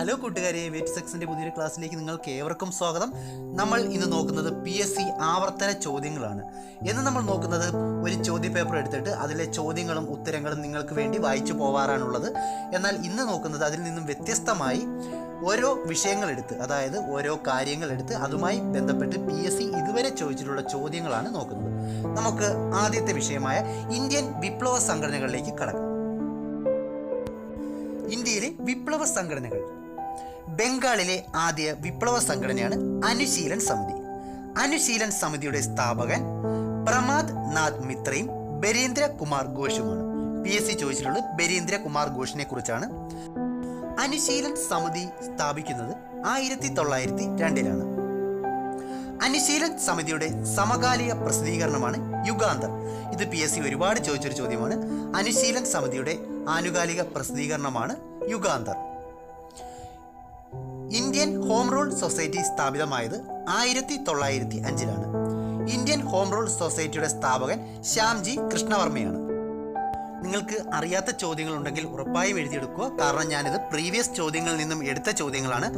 Hello കൂട്ടുകാരെ. Wet സെക്സിന്റെ പുതിയൊരു ക്ലാസ്സിലേക്ക് നിങ്ങൾക്ക് ഏവർക്കും സ്വാഗതം. നമ്മൾ ഇന്ന് നോക്കുന്നത് പി എസ് സി ആവർത്തന ചോദ്യങ്ങളാണ്. എന്ന് നമ്മൾ നോക്കുന്നത് ഒരു ചോദ്യ പേപ്പർ എടുത്തിട്ട് അതിലെ ചോദ്യങ്ങളും ഉത്തരങ്ങളും നിങ്ങൾക്ക് വേണ്ടി വായിച്ചു പോവാറാണുള്ളത്. എന്നാൽ ഇന്ന് നോക്കുന്നത് അതിൽ നിന്നും വ്യത്യസ്തമായി ഓരോ വിഷയങ്ങളെടുത്ത് അതായത് ഓരോ കാര്യങ്ങളെടുത്ത് അതുമായി ബന്ധപ്പെട്ട് പി എസ് സി ഇതുവരെ ചോദിച്ചിട്ടുള്ള ചോദ്യങ്ങളാണ് നോക്കുന്നത്. നമുക്ക് ആദ്യത്തെ വിഷയമായ ഇന്ത്യൻ വിപ്ലവ സംഘടനകളിലേക്ക് കടക്കാം. ഇന്ത്യയിലെ വിപ്ലവ സംഘടനകൾ. ബംഗാളിലെ ആദ്യ വിപ്ലവ സംഘടനയാണ് അനുശീലൻ സമിതി. അനുശീലൻ സമിതിയുടെ സ്ഥാപകൻ പ്രമാദ് നാഥ് മിത്രയും ബരീന്ദ്ര കുമാർ ഘോഷുമാണ്. പി എസ് സി ചോദിച്ചിട്ടുള്ളത് ബരീന്ദ്ര കുമാർ ഘോഷിനെ കുറിച്ചാണ്. അനുശീലൻ സമിതി സ്ഥാപിക്കുന്നത് ആയിരത്തി തൊള്ളായിരത്തി രണ്ടിലാണ് അനുശീലൻ സമിതിയുടെ സമകാലിക പ്രസിദ്ധീകരണമാണ് യുഗാന്തർ. ഇത് പി എസ് സി ഒരുപാട് ചോദിച്ചൊരു ചോദ്യമാണ്. അനുശീലൻ സമിതിയുടെ ആനുകാലിക പ്രസിദ്ധീകരണമാണ് Yugantar. Indian home rule society സ്ഥാപിതമായത് ആയിരത്തി തൊള്ളായിരത്തി അഞ്ചിലാണ് ഇന്ത്യൻ ഹോം റൂൾ സൊസൈറ്റിയുടെ സ്ഥാപകൻ ശ്യാംജി കൃഷ്ണവർമ്മയാണ്. നിങ്ങൾക്ക് അറിയാത്ത ചോദ്യങ്ങൾ ഉണ്ടെങ്കിൽ ഉറപ്പായും എഴുതിയെടുക്കുക. കാരണം ഞാനിത് പ്രീവിയസ് ചോദ്യങ്ങളിൽ നിന്നും എടുത്ത ചോദ്യങ്ങളാണ്.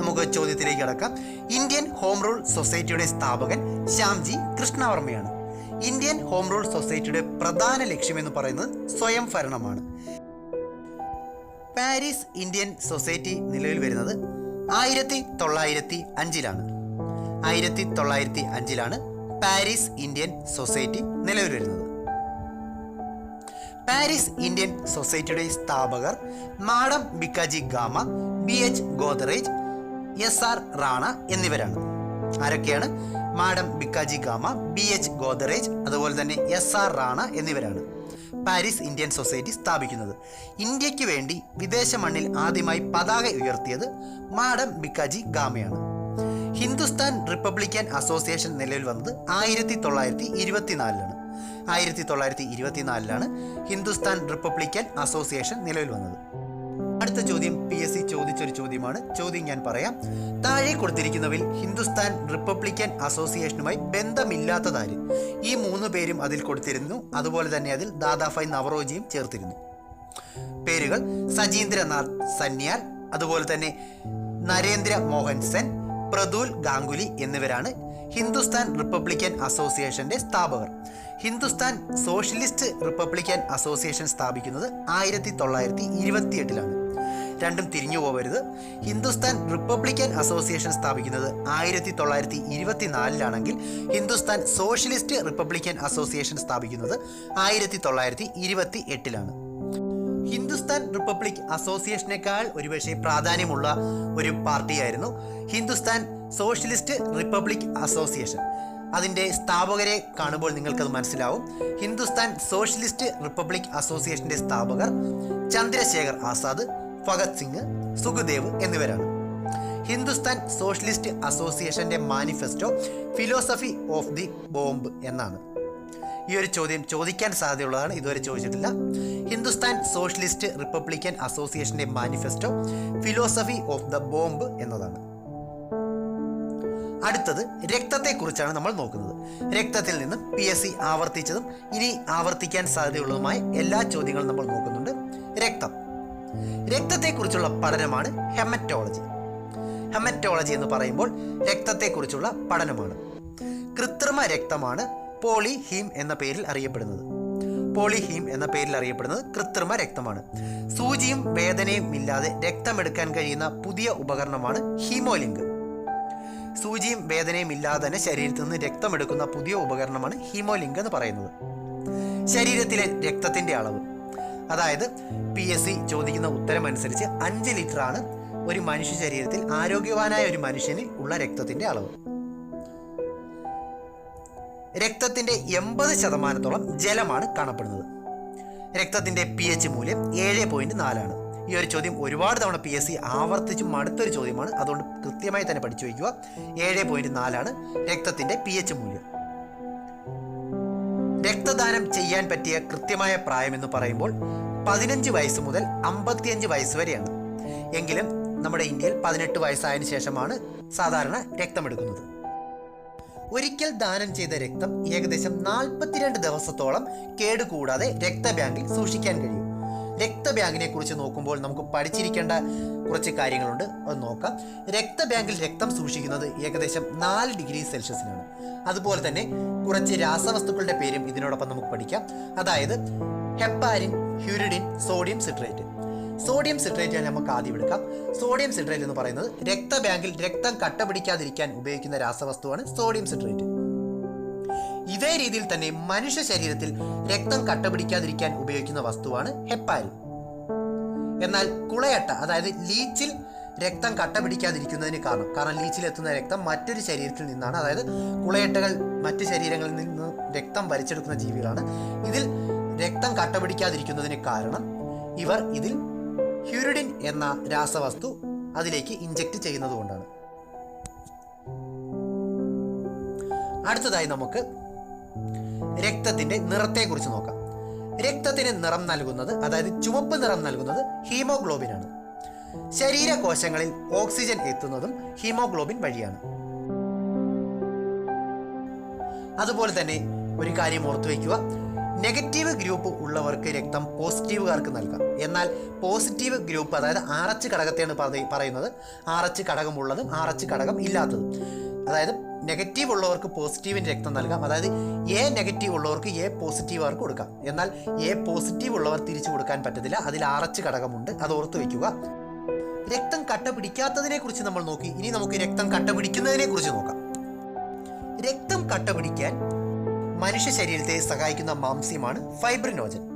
നമുക്ക് ചോദ്യത്തിലേക്ക് കടക്കാം. ഇന്ത്യൻ ഹോം റൂൾ സൊസൈറ്റിയുടെ സ്ഥാപകൻ ശ്യാംജി കൃഷ്ണവർമ്മയാണ്. ഇന്ത്യൻ ഹോം റൂൾ സൊസൈറ്റിയുടെ പ്രധാന ലക്ഷ്യമെന്ന് പറയുന്നത് സ്വയം ഭരണമാണ് പാരീസ് ഇന്ത്യൻ സൊസൈറ്റി നിലവിൽ വരുന്നത് ആയിരത്തി തൊള്ളായിരത്തി അഞ്ചിലാണ്. ആയിരത്തി തൊള്ളായിരത്തി അഞ്ചിലാണ് പാരീസ് ഇന്ത്യൻ സൊസൈറ്റി നിലവിൽ വരുന്നത്. പാരീസ് ഇന്ത്യൻ സൊസൈറ്റിയുടെ സ്ഥാപകർ madam Bhikaji Cama B H Godrej S R Rana എന്നിവരാണ്. ആരൊക്കെയാണ്? Madam Bhikaji Cama B H Godrej അതുപോലെ തന്നെ എസ് ആർ റാണ എന്നിവരാണ്. പാരീസ് ഇന്ത്യൻ സൊസൈറ്റി സ്ഥാപിക്കുന്നത്. ഇന്ത്യയ്ക്ക് വേണ്ടി വിദേശ മണ്ണിൽ ആദ്യമായി പതാക ഉയർത്തിയത് മാഡം ബിക്കാജി ഗാമയാണ്. ഹിന്ദുസ്ഥാൻ റിപ്പബ്ലിക്കൻ അസോസിയേഷൻ നിലവിൽ വന്നത് ആയിരത്തി തൊള്ളായിരത്തി ഇരുപത്തിനാലിലാണ് ആയിരത്തി തൊള്ളായിരത്തി ഇരുപത്തിനാലിലാണ് ഹിന്ദുസ്ഥാൻ റിപ്പബ്ലിക്കൻ അസോസിയേഷൻ നിലവിൽ വന്നത്. അടുത്ത ചോദ്യം പി എസ് സി ചോദിച്ചൊരു ചോദ്യമാണ്. ചോദ്യം ഞാൻ പറയാം. താഴെ കൊടുത്തിരിക്കുന്നവയിൽ ഹിന്ദുസ്ഥാൻ റിപ്പബ്ലിക്കൻ അസോസിയേഷനുമായി ബന്ധമില്ലാത്തതാര്? ഈ മൂന്ന് പേരും അതിൽ കൊടുത്തിരുന്നു. അതുപോലെ തന്നെ അതിൽ ദാദാഫായ് നവറോജിയും ചേർത്തിരുന്നു. പേരുകൾ സജീന്ദ്രനാഥ് സന്യാൽ അതുപോലെ തന്നെ നരേന്ദ്ര മോഹൻ സെൻ പ്രതുൽ ഗാംഗുലി എന്നിവരാണ് ഹിന്ദുസ്ഥാൻ റിപ്പബ്ലിക്കൻ അസോസിയേഷന്റെ സ്ഥാപകർ. ഹിന്ദുസ്ഥാൻ സോഷ്യലിസ്റ്റ് റിപ്പബ്ലിക്കൻ അസോസിയേഷൻ സ്ഥാപിക്കുന്നത് ആയിരത്തി തൊള്ളായിരത്തി ഇരുപത്തിയെട്ടിലാണ്. രണ്ടും തിരിഞ്ഞു പോകരുത് ഹിന്ദുസ്ഥാൻ റിപ്പബ്ലിക്കൻ അസോസിയേഷൻ സ്ഥാപിക്കുന്നത് ആയിരത്തി തൊള്ളായിരത്തി ഇരുപത്തിനാലിലാണെങ്കിൽ ഹിന്ദുസ്ഥാൻ സോഷ്യലിസ്റ്റ് റിപ്പബ്ലിക്കൻ അസോസിയേഷൻ സ്ഥാപിക്കുന്നത് ആയിരത്തി തൊള്ളായിരത്തി ഇരുപത്തി എട്ടിലാണ് ഹിന്ദുസ്ഥാൻ റിപ്പബ്ലിക് അസോസിയേഷനേക്കാൾ ഒരുപക്ഷെ പ്രാധാന്യമുള്ള ഒരു പാർട്ടിയായിരുന്നു ഹിന്ദുസ്ഥാൻ സോഷ്യലിസ്റ്റ് റിപ്പബ്ലിക് അസോസിയേഷൻ. അതിന്റെ സ്ഥാപകരെ കാണുമ്പോൾ നിങ്ങൾക്കത് മനസ്സിലാവും. ഹിന്ദുസ്ഥാൻ സോഷ്യലിസ്റ്റ് റിപ്പബ്ലിക് അസോസിയേഷന്റെ സ്ഥാപകർ ചന്ദ്രശേഖർ ആസാദ് ഭഗത് സിംഗ് സുഖദേവ് എന്നിവരാണ്. ഹിന്ദുസ്ഥാൻ സോഷ്യലിസ്റ്റ് അസോസിയേഷന്റെ manifesto philosophy of the bomb എന്നാണ്. ഈ ഒരു ചോദ്യം ചോദിക്കാൻ സാധ്യതയുള്ളതാണ് ഇതുവരെ ചോദിച്ചിട്ടില്ല. ഹിന്ദുസ്ഥാൻ സോഷ്യലിസ്റ്റ് റിപ്പബ്ലിക്കൻ അസോസിയേഷന്റെ manifesto philosophy of the bomb എന്നതാണ്. അടുത്തത് രക്തത്തെക്കുറിച്ചാണ് നമ്മൾ നോക്കുന്നത്. രക്തത്തിൽ നിന്ന് പി എസ് സി ആവർത്തിച്ചതും ഇനി ആവർത്തിക്കാൻ സാധ്യതയുള്ളതുമായ എല്ലാ ചോദ്യങ്ങളും നമ്മൾ നോക്കുന്നുണ്ട്. രക്തം. രക്തത്തെക്കുറിച്ചുള്ള പഠനമാണ് ഹെമറ്റോളജി. ഹെമറ്റോളജി എന്ന് പറയുമ്പോൾ രക്തത്തെക്കുറിച്ചുള്ള പഠനമാണ്. കൃത്രിമ രക്തമാണ് പോളിഹീം എന്ന പേരിൽ അറിയപ്പെടുന്നത്. പോളിഹീം എന്ന പേരിൽ അറിയപ്പെടുന്നത് കൃത്രിമ രക്തമാണ്. സൂചിയും വേദനയും ഇല്ലാതെ രക്തമെടുക്കാൻ കഴിയുന്ന പുതിയ ഉപകരണമാണ് ഹീമോലിങ്ക്. സൂചിയും വേദനയും ഇല്ലാതെ തന്നെ ശരീരത്തിൽ നിന്ന് രക്തമെടുക്കുന്ന പുതിയ ഉപകരണമാണ് ഹീമോലിങ്ക് എന്ന് പറയുന്നത്. ശരീരത്തിലെ രക്തത്തിന്റെ അളവ്. അതായത് പി എസ് സി ചോദിക്കുന്ന ഉത്തരം അനുസരിച്ച് അഞ്ച് ലിറ്റർ ആണ് ഒരു മനുഷ്യ ശരീരത്തിൽ ആരോഗ്യവാനായ ഒരു മനുഷ്യന് ഉള്ള രക്തത്തിന്റെ അളവ്. രക്തത്തിന്റെ എൺപത് ശതമാനത്തോളം ജലമാണ് കാണപ്പെടുന്നത്. രക്തത്തിന്റെ പി എച്ച് മൂല്യം ഏഴ് പോയിന്റ് നാലാണ്. ഈ ഒരു ചോദ്യം ഒരുപാട് തവണ പി എസ് സി ആവർത്തിച്ചും മടുത്തൊരു ചോദ്യമാണ്. അതുകൊണ്ട് കൃത്യമായി തന്നെ പഠിച്ചു വയ്ക്കുക. ഏഴ് പോയിന്റ് നാലാണ് രക്തത്തിന്റെ പി എച്ച് മൂല്യം. രക്തദാനം ചെയ്യാൻ പറ്റിയ കൃത്യമായ പ്രായം എന്ന് പറയുമ്പോൾ പതിനഞ്ച് വയസ്സ് മുതൽ അമ്പത്തിയഞ്ച് വയസ്സ് വരെയാണ്. എങ്കിലും നമ്മുടെ ഇന്ത്യയിൽ പതിനെട്ട് വയസ്സായതിനു ശേഷമാണ് സാധാരണ രക്തമെടുക്കുന്നത്. ഒരിക്കൽ ദാനം ചെയ്ത രക്തം ഏകദേശം നാൽപ്പത്തിരണ്ട് ദിവസത്തോളം കേടുകൂടാതെ രക്തബാങ്കിൽ സൂക്ഷിക്കാൻ കഴിയും. രക്തബാങ്കിനെ കുറിച്ച് നോക്കുമ്പോൾ നമുക്ക് പഠിച്ചിരിക്കേണ്ട കുറച്ച് കാര്യങ്ങളുണ്ട്. അത് നോക്കാം. രക്തബാങ്കിൽ രക്തം സൂക്ഷിക്കുന്നത് ഏകദേശം നാല് ഡിഗ്രി സെൽഷ്യസിനാണ്. അതുപോലെ തന്നെ കുറച്ച് രാസവസ്തുക്കളുടെ പേരും ഇതിനോടൊപ്പം നമുക്ക് പഠിക്കാം. അതായത് heparin hirudin sodium citrate. Sodium citrate നമുക്ക് ആദ്യം എടുക്കാം. സോഡിയം സിട്രേറ്റ് എന്ന് പറയുന്നത് രക്തബാങ്കിൽ രക്തം കട്ടപിടിക്കാതിരിക്കാൻ ഉപയോഗിക്കുന്ന രാസവസ്തുവാണ് സോഡിയം സിട്രേറ്റ്. ഇതേ രീതിയിൽ തന്നെ മനുഷ്യ ശരീരത്തിൽ രക്തം കട്ടപിടിക്കാതിരിക്കാൻ ഉപയോഗിക്കുന്ന വസ്തുവാണ് ഹെപ്പാരിൻ. എന്നാൽ കുളയട്ട അതായത് ലീച്ചിൽ രക്തം കട്ട പിടിക്കാതിരിക്കുന്നതിന് കാരണം കാരണം ലീച്ചിൽ എത്തുന്ന രക്തം മറ്റൊരു ശരീരത്തിൽ നിന്നാണ് അതായത് കുളയട്ടകൾ മറ്റു ശരീരങ്ങളിൽ നിന്ന് രക്തം വലിച്ചെടുക്കുന്ന ജീവികളാണ്. ഇതിൽ രക്തം കട്ട പിടിക്കാതിരിക്കുന്നതിന് കാരണം ഇവർ ഇതിൽ ഹ്യൂരിഡിൻ എന്ന രാസവസ്തു അതിലേക്ക് ഇഞ്ചെക്ട് ചെയ്യുന്നത് കൊണ്ടാണ്. അടുത്തതായി നമുക്ക് രക്തത്തിന്റെ നിറത്തെക്കുറിച്ച് നോക്കാം. രക്തത്തിന് നിറം നൽകുന്നത് അതായത് ചുവപ്പ് നിറം നൽകുന്നത് ഹീമോഗ്ലോബിൻ ആണ്. ശരീരകോശങ്ങളിൽ ഓക്സിജൻ എത്തുന്നതും ഹീമോഗ്ലോബിൻ വഴിയാണ്. അതുപോലെ തന്നെ ഒരു കാര്യം ഓർത്തു വയ്ക്കുക നെഗറ്റീവ് ഗ്രൂപ്പ് ഉള്ളവർക്ക് രക്തം പോസിറ്റീവുകാർക്ക് നൽകാം. എന്നാൽ പോസിറ്റീവ് ഗ്രൂപ്പ് അതായത് ആർ എച്ച് ഘടകത്തെയാണ് പറയ- പറയുന്നത്. ആർ എച്ച് ഘടകമുള്ളതും ആർ എച്ച് ഘടകം ഇല്ലാത്തതും. അതായത് നെഗറ്റീവ് ഉള്ളവർക്ക് പോസിറ്റീവിന് രക്തം നൽകാം. അതായത് എ നെഗറ്റീവ് ഉള്ളവർക്ക് എ പോസിറ്റീവ് അവർക്ക് കൊടുക്കാം. എന്നാൽ എ പോസിറ്റീവ് ഉള്ളവർ തിരിച്ചു കൊടുക്കാൻ പറ്റത്തില്ല. അതിൽ ആറച്ച് ഘടകമുണ്ട്. അത് ഓർത്തു വയ്ക്കുക രക്തം കട്ട പിടിക്കാത്തതിനെ കുറിച്ച് നമ്മൾ നോക്കി. ഇനി നമുക്ക് രക്തം കട്ട പിടിക്കുന്നതിനെ കുറിച്ച് നോക്കാം. രക്തം കട്ട പിടിക്കാൻ മനുഷ്യ ശരീരത്തെ സഹായിക്കുന്ന മാംസ്യമാണ് ഫൈബ്രിനോജൻ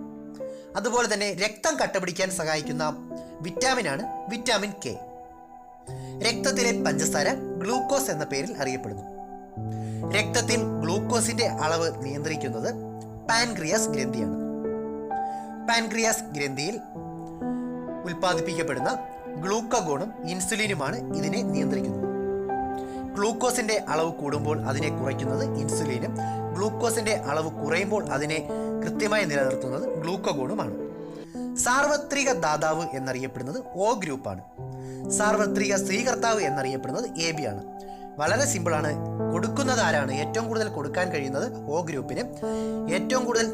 അതുപോലെ തന്നെ രക്തം കട്ട പിടിക്കാൻ സഹായിക്കുന്ന വിറ്റാമിനാണ് വിറ്റാമിൻ കെ രക്തത്തിലെ പഞ്ചസാര ഗ്ലൂക്കോസ് എന്ന പേരിൽ അറിയപ്പെടുന്നു. രക്തത്തിൽ ഗ്ലൂക്കോസിന്റെ അളവ് നിയന്ത്രിക്കുന്നത് പാൻക്രിയാസ് ഗ്രന്ഥിയാണ്. പാൻക്രിയാസ് ഗ്രന്ഥിയിൽ ഉൽപ്പാദിപ്പിക്കപ്പെടുന്ന ഗ്ലൂക്കഗോണും ഇൻസുലിനുമാണ് ഇതിനെ നിയന്ത്രിക്കുന്നത്. ഗ്ലൂക്കോസിന്റെ അളവ് കൂടുമ്പോൾ അതിനെ കുറയ്ക്കുന്നത് ഇൻസുലിനും ഗ്ലൂക്കോസിന്റെ അളവ് കുറയുമ്പോൾ അതിനെ കൃത്യമായി നിലനിർത്തുന്നത് ഗ്ലൂക്കഗോണുമാണ്. സാർവത്രിക ദാതാവ് എന്നറിയപ്പെടുന്നത് ഒ ഗ്രൂപ്പാണ് സാർവത്രിക സ്വീകർത്താവ് എന്നറിയപ്പെടുന്നത് എ ബി ആണ്. വളരെ സിമ്പിളാണ് കൊടുക്കുന്നത് ആരാണ്? ഏറ്റവും കൂടുതൽ കൊടുക്കാൻ കഴിയുന്നത് ഒ ഗ്രൂപ്പിന് ഏറ്റവും കൂടുതൽ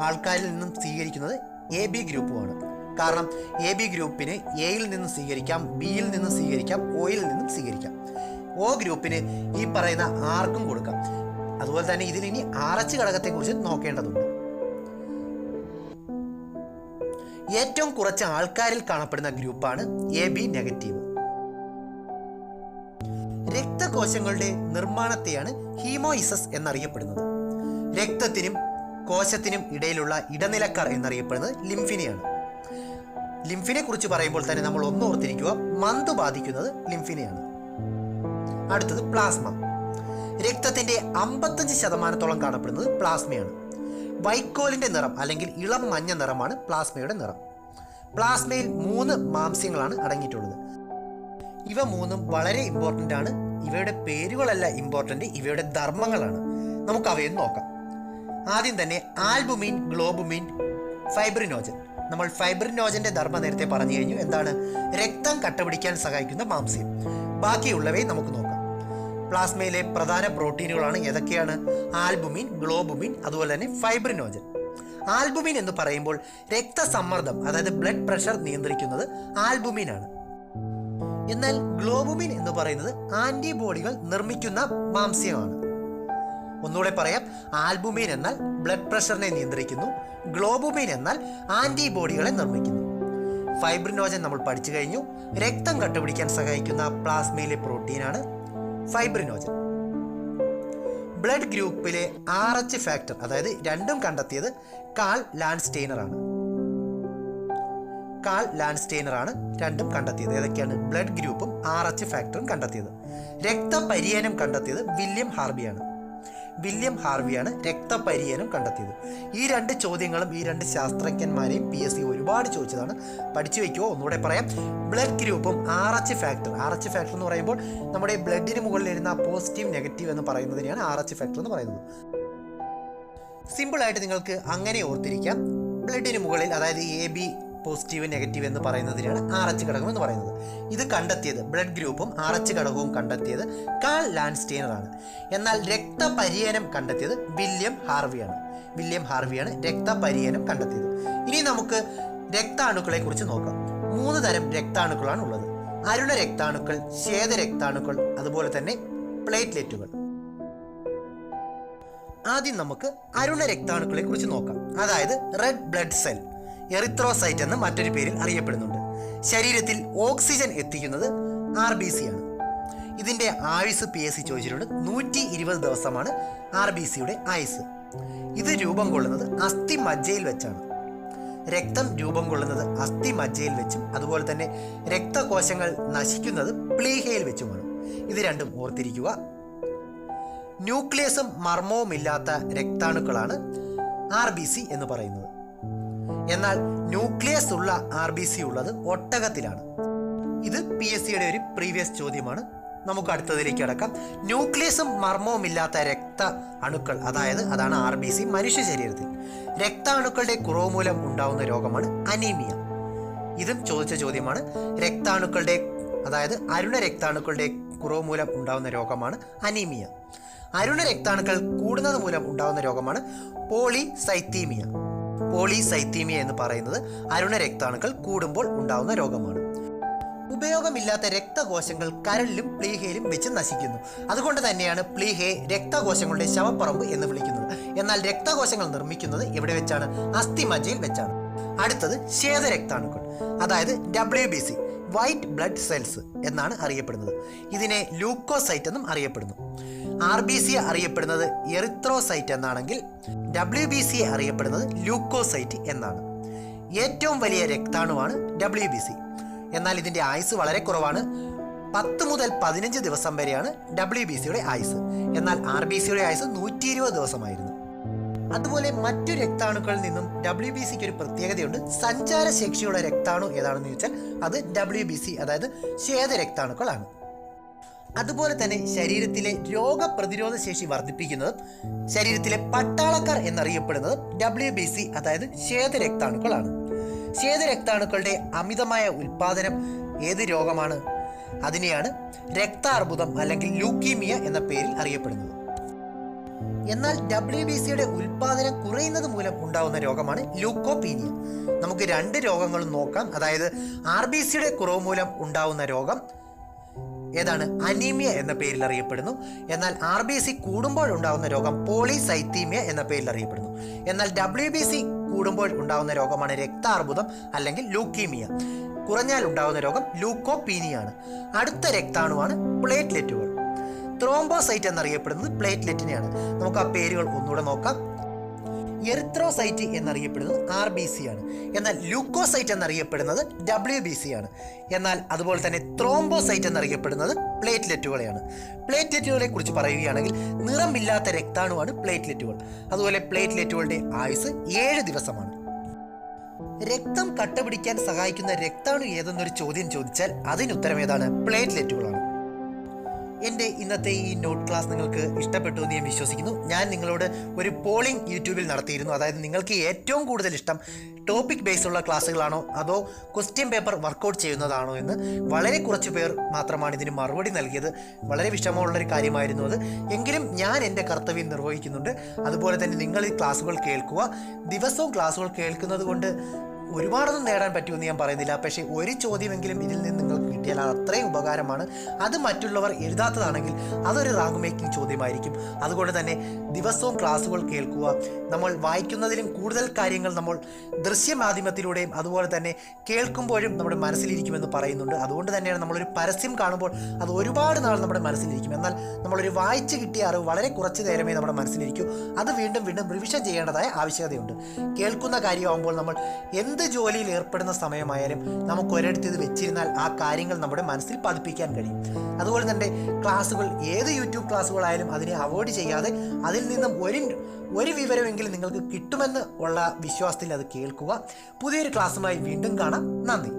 ആൾക്കാരിൽ നിന്നും സ്വീകരിക്കുന്നത് എ ബി ഗ്രൂപ്പുമാണ് കാരണം എ ബി ഗ്രൂപ്പിന് എയിൽ നിന്നും സ്വീകരിക്കാം ബിയിൽ നിന്നും സ്വീകരിക്കാം ഒയിൽ നിന്നും സ്വീകരിക്കാം. ഒ ഗ്രൂപ്പിന് ഈ പറയുന്ന ആർക്കും കൊടുക്കാം. അതുപോലെ തന്നെ ഇതിൽ ഇനി ആർ എച്ച് ഘടകത്തെക്കുറിച്ച് നോക്കേണ്ടതുണ്ട്. ഏറ്റവും കുറച്ച് ആൾക്കാരിൽ കാണപ്പെടുന്ന ഗ്രൂപ്പാണ് എ ബി നെഗറ്റീവ്. രക്തകോശങ്ങളുടെ നിർമ്മാണത്തെയാണ് ഹീമോയിസസ് എന്നറിയപ്പെടുന്നത്. രക്തത്തിനും കോശത്തിനും ഇടയിലുള്ള ഇടനിലക്കാർ എന്നറിയപ്പെടുന്നത് ലിംഫിനെയാണ്. ലിംഫിനെ കുറിച്ച് പറയുമ്പോൾ തന്നെ നമ്മൾ ഒന്ന് ഓർത്തിരിക്കുക മന്ത് ബാധിക്കുന്നത് ലിംഫിനെയാണ്. അടുത്തത് പ്ലാസ്മ. രക്തത്തിന്റെ അമ്പത്തഞ്ച് ശതമാനത്തോളം കാണപ്പെടുന്നത് പ്ലാസ്മയാണ്. വൈക്കോലിന്റെ നിറം അല്ലെങ്കിൽ ഇളം മഞ്ഞ നിറമാണ് പ്ലാസ്മയുടെ നിറം. പ്ലാസ്മയിൽ മൂന്ന് മാംസ്യങ്ങളാണ് അടങ്ങിയിട്ടുള്ളത്. ഇവ മൂന്നും വളരെ ഇമ്പോർട്ടന്റ് ആണ്. ഇവയുടെ പേരുകളല്ല ഇമ്പോർട്ടന്റ് ഇവയുടെ ധർമ്മങ്ങളാണ്. നമുക്ക് അവയൊന്ന് നോക്കാം. ആദ്യം തന്നെ ആൽബുമിൻ ഗ്ലോബുമിൻ ഫൈബ്രിനോജൻ. നമ്മൾ ഫൈബ്രിനോജന്റെ ധർമ്മം നേരത്തെ പറഞ്ഞു കഴിഞ്ഞു. എന്താണ്? രക്തം കട്ടപിടിക്കാൻ സഹായിക്കുന്ന മാംസ്യം. ബാക്കിയുള്ളവയെ നമുക്ക് നോക്കാം. പ്ലാസ്മയിലെ പ്രധാന പ്രോട്ടീനുകളാണ് ഏതൊക്കെയാണ്? ആൽബുമിൻ ഗ്ലോബുമിൻ അതുപോലെ തന്നെ ഫൈബ്രിനോജൻ. ആൽബുമിൻ എന്ന് പറയുമ്പോൾ രക്തസമ്മർദ്ദം അതായത് ബ്ലഡ് പ്രഷർ നിയന്ത്രിക്കുന്നത് ആൽബുമിൻ ആണ് എന്നാൽ ഗ്ലോബുമിൻ എന്ന് പറയുന്നത് ആന്റിബോഡികൾ നിർമ്മിക്കുന്ന മാംസ്യമാണ്. ഒന്നുകൂടെ പറയാം ആൽബുമിൻ എന്നാൽ ബ്ലഡ് പ്രഷറിനെ നിയന്ത്രിക്കുന്നു ഗ്ലോബുമിൻ എന്നാൽ ആന്റിബോഡികളെ നിർമ്മിക്കുന്നു. ഫൈബ്രിനോജൻ നമ്മൾ പഠിച്ചു കഴിഞ്ഞു രക്തം കട്ടുപിടിക്കാൻ സഹായിക്കുന്ന പ്ലാസ്മയിലെ പ്രോട്ടീനാണ് ഫൈബ്രിനോജൻ ബ്ലഡ് ഗ്രൂപ്പിലെ ആർ എച്ച് ഫാക്ടർ അതായത് രണ്ടും കണ്ടെത്തിയത് കാൾ ലാൻഡ്സ്റ്റെയ്നർ ആണ് കാൾ ലാൻഡ്സ്റ്റെയ്നർ ആണ് രണ്ടും കണ്ടെത്തിയത്. ഏതൊക്കെയാണ്? ബ്ലഡ് ഗ്രൂപ്പും ആർ എച്ച് ഫാക്ടറും കണ്ടെത്തിയത്. രക്തപര്യനം കണ്ടെത്തിയത് വില്യം ഹാർബിയാണ്. വില്യം ഹാർവിയാണ് രക്തപരിയനും കണ്ടെത്തിയത്. ഈ രണ്ട് ചോദ്യങ്ങളും ഈ രണ്ട് ശാസ്ത്രജ്ഞന്മാരെയും പി എസ് സി ഒരുപാട് ചോദിച്ചതാണ്. പഠിച്ചു വയ്ക്കുമോ ഒന്നുകൂടെ പറയാം. ബ്ലഡ് ഗ്രൂപ്പും R H factor. R H factor എന്ന് പറയുമ്പോൾ നമ്മുടെ ബ്ലഡിന് മുകളിൽ വരുന്ന പോസിറ്റീവ് നെഗറ്റീവ് എന്ന് പറയുന്നതിനെയാണ് ആർ എച്ച് ഫാക്ടർ എന്ന് പറയുന്നത്. സിമ്പിളായിട്ട് നിങ്ങൾക്ക് അങ്ങനെ ഓർത്തിരിക്കാം. ബ്ലഡിന് മുകളിൽ അതായത് എ ബി പോസിറ്റീവ് നെഗറ്റീവ് എന്ന് പറയുന്നതിനാണ് ആർ എച്ച് ഘടകം എന്ന് പറയുന്നത്. ഇത് കണ്ടെത്തിയത് ബ്ലഡ് ഗ്രൂപ്പും ആർ എച്ച് ഘടകവും കണ്ടെത്തിയത് കാൾ ലാൻസ്റ്റീനറാണ്. എന്നാൽ രക്തപര്യനം കണ്ടെത്തിയത് വില്യം ഹാർവിയാണ്. വില്യം ഹാർവിയാണ് രക്തപര്യനം കണ്ടെത്തിയത്. ഇനി നമുക്ക് രക്താണുക്കളെ കുറിച്ച് നോക്കാം. മൂന്ന് തരം രക്താണുക്കളാണ് ഉള്ളത്. അരുണ രക്താണുക്കൾ ശ്വേത രക്താണുക്കൾ അതുപോലെ തന്നെ പ്ലേറ്റ്ലെറ്റുകൾ. ആദ്യം നമുക്ക് അരുണ രക്താണുക്കളെ കുറിച്ച് നോക്കാം. അതായത് റെഡ് ബ്ലഡ് സെൽ എറിത്രോസൈറ്റ് എന്ന് മറ്റൊരു പേരിൽ അറിയപ്പെടുന്നുണ്ട്. ശരീരത്തിൽ ഓക്സിജൻ എത്തിക്കുന്നത് ആർ ബി സി ആണ്. ഇതിന്റെ ആയുസ് പി എസ് സി ചോദിച്ചിട്ടുണ്ട്. നൂറ്റി ഇരുപത് ദിവസമാണ് ആർ ബി സിയുടെ ആയുസ്. ഇത് രൂപം കൊള്ളുന്നത് അസ്ഥി മജ്ജയിൽ വെച്ചാണ്. രക്തം രൂപം കൊള്ളുന്നത് അസ്ഥി മജ്ജയിൽ വെച്ചും അതുപോലെ തന്നെ രക്തകോശങ്ങൾ നശിക്കുന്നത് പ്ലീഹയിൽ വെച്ചുമാണ്. ഇത് രണ്ടും ഓർത്തിരിക്കുക. ന്യൂക്ലിയസും മർമ്മവും ഇല്ലാത്ത രക്താണുക്കളാണ് ആർ ബി സി എന്ന് പറയുന്നത്. എന്നാൽ ന്യൂക്ലിയസ് ഉള്ള ആർ ബി സി ഉള്ളത് ഒട്ടകത്തിലാണ്. ഇത് പി എസ് സിയുടെ ഒരു പ്രീവിയസ് ചോദ്യമാണ്. നമുക്ക് അടുത്തതിലേക്ക് അടക്കാം ന്യൂക്ലിയസും മർമ്മവും ഇല്ലാത്ത രക്ത അണുക്കൾ അതായത് അതാണ് ആർ ബി സി മനുഷ്യ ശരീരത്തിൽ. രക്ത അണുക്കളുടെ കുറവ് മൂലം ഉണ്ടാവുന്ന രോഗമാണ് അനീമിയ. ഇതും ചോദിച്ച ചോദ്യമാണ്. രക്താണുക്കളുടെ അതായത് അരുണ രക്താണുക്കളുടെ കുറവ് മൂലം ഉണ്ടാവുന്ന രോഗമാണ് അനീമിയ. അരുണ രക്താണുക്കൾ കൂടുന്നത് മൂലം ഉണ്ടാകുന്ന രോഗമാണ് പോളിസൈത്തീമിയ. പോളിസൈത്തീമിയ എന്ന് പറയുന്നത് അരുണ രക്താണുക്കൾ കൂടുമ്പോൾ ഉണ്ടാകുന്ന രോഗമാണ്. ഉപയോഗമില്ലാത്ത രക്തകോശങ്ങൾ കരളിലും പ്ലീഹയിലും വെച്ച് നശിക്കുന്നു. അതുകൊണ്ട് തന്നെയാണ് പ്ലീഹയെ രക്തകോശങ്ങളുടെ ശവപ്പറമ്പ് എന്ന് വിളിക്കുന്നത്. എന്നാൽ രക്തകോശങ്ങൾ നിർമ്മിക്കുന്നത് എവിടെ വെച്ചാണ്? അസ്ഥിമജ്ജയിൽ വെച്ചാണ്. അടുത്തത് ശ്വേതരക്താണുക്കൾ. അതായത് W B C white blood cells എന്നാണ് അറിയപ്പെടുന്നത്. ഇതിനെ ലൂക്കോസൈറ്റ് എന്നും അറിയപ്പെടുന്നു. ആർ ബി സി അറിയപ്പെടുന്നത് എറിത്രോസൈറ്റ് എന്നാണെങ്കിൽ ഡബ്ല്യു ബി സി അറിയപ്പെടുന്നത് ലൂക്കോസൈറ്റ് എന്നാണ്. ഏറ്റവും വലിയ രക്താണുവാണ് ഡബ്ല്യു ബി സി. എന്നാൽ ഇതിന്റെ ആയുസ് വളരെ കുറവാണ്. പത്ത് മുതൽ പതിനഞ്ച് ദിവസം വരെയാണ് ഡബ്ല്യു ബി സിയുടെ ആയുസ് എന്നാൽ ആർ ബി സിയുടെ ആയുസ് നൂറ്റി ഇരുപത് ദിവസമായിരുന്നു. അതുപോലെ മറ്റു രക്താണുക്കളിൽ നിന്നും ഡബ്ല്യു ബി സിക്ക് ഒരു പ്രത്യേകതയുണ്ട്. സഞ്ചാരശേഷിയുള്ള രക്താണു ഏതാണെന്ന് ചോദിച്ചാൽ അത് ഡബ്ല്യു ബി സി അതായത് ശ്വേത രക്താണുക്കളാണ് അതുപോലെ തന്നെ ശരീരത്തിലെ രോഗപ്രതിരോധ ശേഷി വർദ്ധിപ്പിക്കുന്നതും ശരീരത്തിലെ പട്ടാളക്കാർ എന്നറിയപ്പെടുന്നത് ഡബ്ല്യു ബി സി അതായത് ശ്വേത രക്താണുക്കളാണ് ശ്വേത രക്താണുക്കളുടെ അമിതമായ ഉൽപാദനം ഏത് രോഗമാണ്? അതിനെയാണ് രക്താർബുദം അല്ലെങ്കിൽ ലൂക്കീമിയ എന്ന പേരിൽ അറിയപ്പെടുന്നത്. എന്നാൽ ഡബ്ല്യു ബി സിയുടെ ഉൽപാദനം കുറയുന്നത് മൂലം ഉണ്ടാകുന്ന രോഗമാണ് ലൂക്കോപീനിയ. നമുക്ക് രണ്ട് രോഗങ്ങളും നോക്കാം. അതായത് ആർ ബി സിയുടെ കുറവ് മൂലം ഉണ്ടാവുന്ന രോഗം ഏതാണ്? അനീമിയ എന്ന പേരിൽ അറിയപ്പെടുന്നു. എന്നാൽ ആർ ബി സി കൂടുമ്പോൾ ഉണ്ടാകുന്ന രോഗം പോളിസൈത്തീമിയ എന്ന പേരിൽ അറിയപ്പെടുന്നു. എന്നാൽ ഡബ്ല്യു ബി സി കൂടുമ്പോൾ ഉണ്ടാകുന്ന രോഗമാണ് രക്താർബുദം അല്ലെങ്കിൽ ലൂക്കീമിയ. കുറഞ്ഞാൽ ഉണ്ടാകുന്ന രോഗം ലൂക്കോപീനിയാണ്. അടുത്ത രക്താണുവാണ് പ്ലേറ്റ്ലെറ്റുകൾ. ത്രോംബോസൈറ്റ് എന്നറിയപ്പെടുന്നത് പ്ലേറ്റ്ലെറ്റിനെയാണ്. നമുക്ക് ആ പേരുകൾ ഒന്നുകൂടെ നോക്കാം. എറിത്രോസൈറ്റ് എന്നറിയപ്പെടുന്നത് ആർ ബി സി ആണ്. എന്നാൽ ലൂക്കോസൈറ്റ് എന്നറിയപ്പെടുന്നത് ഡബ്ല്യു ബി സി ആണ്. എന്നാൽ അതുപോലെ തന്നെ ത്രോംബോസൈറ്റ് എന്നറിയപ്പെടുന്നത് പ്ലേറ്റ്ലെറ്റുകളെയാണ്. പ്ലേറ്റ്ലെറ്റുകളെ കുറിച്ച് പറയുകയാണെങ്കിൽ നിറമില്ലാത്ത രക്താണുവാണ് പ്ലേറ്റ്ലെറ്റുകൾ. അതുപോലെ പ്ലേറ്റ്ലെറ്റുകളുടെ ആയുസ് ഏഴ് ദിവസമാണ്. രക്തം കട്ടപിടിക്കാൻ സഹായിക്കുന്ന രക്താണു ഏതെന്നൊരു ചോദ്യം ചോദിച്ചാൽ അതിനുത്തരം ഏതാണ്? പ്ലേറ്റ്ലെറ്റുകളാണ്. എന്റെ ഇന്നത്തെ ഈ നോട്ട് ക്ലാസ് നിങ്ങൾക്ക് ഇഷ്ടപ്പെട്ടു എന്ന് ഞാൻ വിശ്വസിക്കുന്നു. ഞാൻ നിങ്ങളോട് ഒരു പോളിംഗ് യൂട്യൂബിൽ നടത്തിയിരുന്നു. അതായത് നിങ്ങൾക്ക് ഏറ്റവും കൂടുതൽ ഇഷ്ടം ടോപ്പിക് ബേസ് ഉള്ള ക്ലാസ്സുകളാണോ അതോ ക്വസ്റ്റ്യൻ പേപ്പർ വർക്കൗട്ട് ചെയ്യുന്നതാണോ എന്ന് വളരെ കുറച്ച് പേർ മാത്രമാണ് ഇതിന് മറുപടി നൽകിയത്. വളരെ വിഷമമുള്ളൊരു കാര്യമായിരുന്നു അത്. എങ്കിലും ഞാൻ എന്റെ കർത്തവ്യം നിർവഹിക്കുന്നുണ്ട്. അതുപോലെ തന്നെ നിങ്ങൾ ഈ ക്ലാസ്സുകൾ കേൾക്കുക. ദിവസവും ക്ലാസ്സുകൾ കേൾക്കുന്നത് കൊണ്ട് ഒരുപാടൊന്നും നേടാൻ പറ്റുമെന്ന് ഞാൻ പറയുന്നില്ല. പക്ഷേ ഒരു ചോദ്യമെങ്കിലും ഇതിൽ നിന്ന് നിങ്ങൾക്ക് കിട്ടിയാൽ അത് അത്രയും ഉപകാരമാണ്. അത് മറ്റുള്ളവർ എഴുതാത്തതാണെങ്കിൽ അതൊരു റാങ്ക് മേക്കിംഗ് ചോദ്യമായിരിക്കും. അതുകൊണ്ട് തന്നെ ദിവസവും ക്ലാസ്സുകൾ കേൾക്കുക നമ്മൾ വായിക്കുന്നതിലും കൂടുതൽ കാര്യങ്ങൾ നമ്മൾ ദൃശ്യമാധ്യമത്തിലൂടെയും അതുപോലെ തന്നെ കേൾക്കുമ്പോഴും നമ്മുടെ മനസ്സിലിരിക്കുമെന്ന് പറയുന്നുണ്ട്. അതുകൊണ്ട് തന്നെയാണ് നമ്മളൊരു പരസ്യം കാണുമ്പോൾ അത് ഒരുപാട് നാൾ നമ്മുടെ മനസ്സിലിരിക്കും. എന്നാൽ നമ്മളൊരു വായിച്ച് കിട്ടിയ അറിവ് വളരെ കുറച്ച് നേരമേ നമ്മുടെ മനസ്സിലിരിക്കൂ. അത് വീണ്ടും വീണ്ടും റിവിഷൻ ചെയ്യേണ്ടതായ ആവശ്യകതയുണ്ട്. കേൾക്കുന്ന കാര്യമാകുമ്പോൾ നമ്മൾ എന്ത് ജോലിയിൽ ഏർപ്പെടുന്ന സമയമായാലും നമുക്ക് ഒരിടത്ത് ഇത് വെച്ചിരുന്നാൽ ആ കാര്യങ്ങൾ നമ്മുടെ മനസ്സിൽ പതിപ്പിക്കാൻ കഴിയും. അതുപോലെ തന്നെ ക്ലാസ്സുകൾ ഏത് യൂട്യൂബ് ക്ലാസ്സുകളായാലും അതിനെ അവോയ്ഡ് ചെയ്യാതെ അതിൽ നിന്നും ഒരു ഒരു വിവരമെങ്കിലും നിങ്ങൾക്ക് കിട്ടുമെന്ന് ഉള്ള വിശ്വാസത്തിൽ അത് കേൾക്കുക. പുതിയൊരു ക്ലാസ്സുമായി വീണ്ടും കാണാം. നന്ദി.